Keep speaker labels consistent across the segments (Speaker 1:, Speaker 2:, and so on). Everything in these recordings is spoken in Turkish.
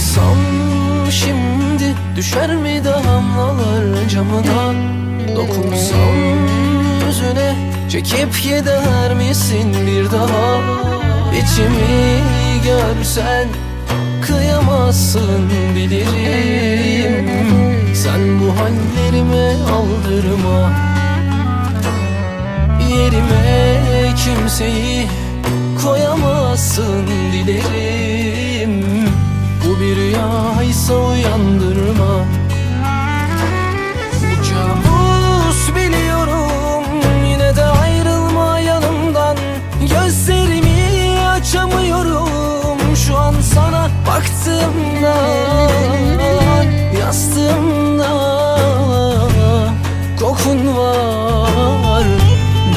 Speaker 1: Ağlasam şimdi düşer mi damlalar camdan Dokunsam yüzüne çekip gider misin bir daha? İçimi görsen kıyamazsın bilirim. Sen bu hallerime aldırma. Yerime kimseyi koyamazsın dilerim kokun var.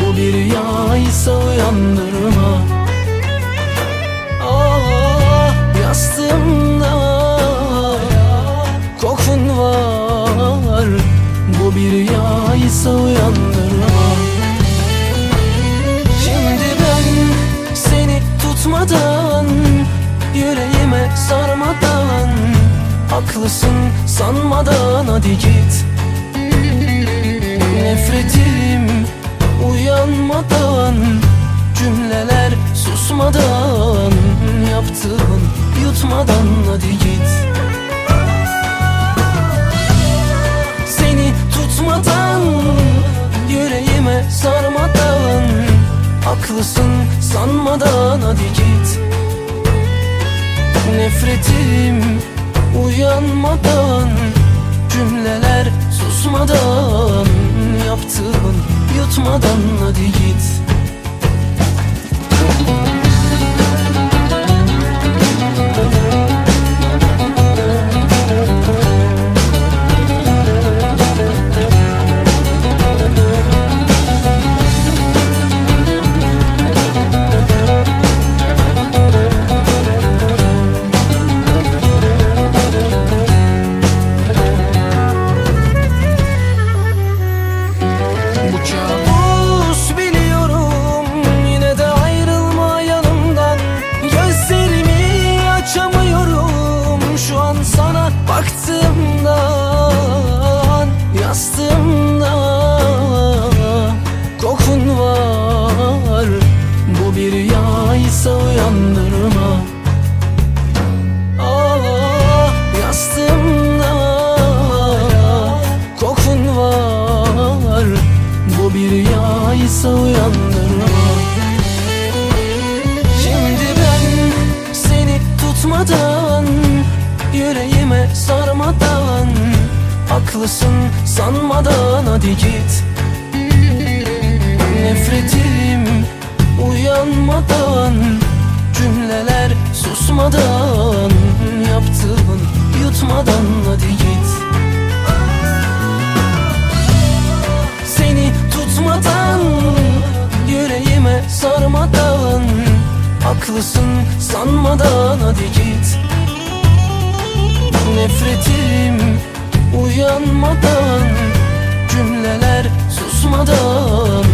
Speaker 1: Bu bir rüyaysa uyandırma. Ah, Yastığımda kokun var. Bu bir rüyaysa uyandırma. Şimdi ben seni tutmadan Yüreğime sarmadan Haklısın sanmadan. Hadi git Nefretim uyanmadan Cümleler susmadan Yaptığın yutmadan hadi git. Seni tutmadan Yüreğime sarmadan Haklısın sanmadan hadi git. Nefretim uyanmadan Cümleler susmadan bir rüyaysa uyandırma. Ah, yastığımda kokun var. Bu bir rüyaysa uyandırma. Şimdi ben seni tutmadan Yüreğime sarmadan Haklısın sanmadan. Hadi git susmadan Yaptığın yutmadan hadi git. Seni tutmadan Yüreğime sarmadan Haklısın sanmadan hadi git. Nefretim uyanmadan Cümleler susmadan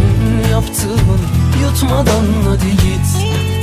Speaker 1: Yaptığın yutmadan hadi git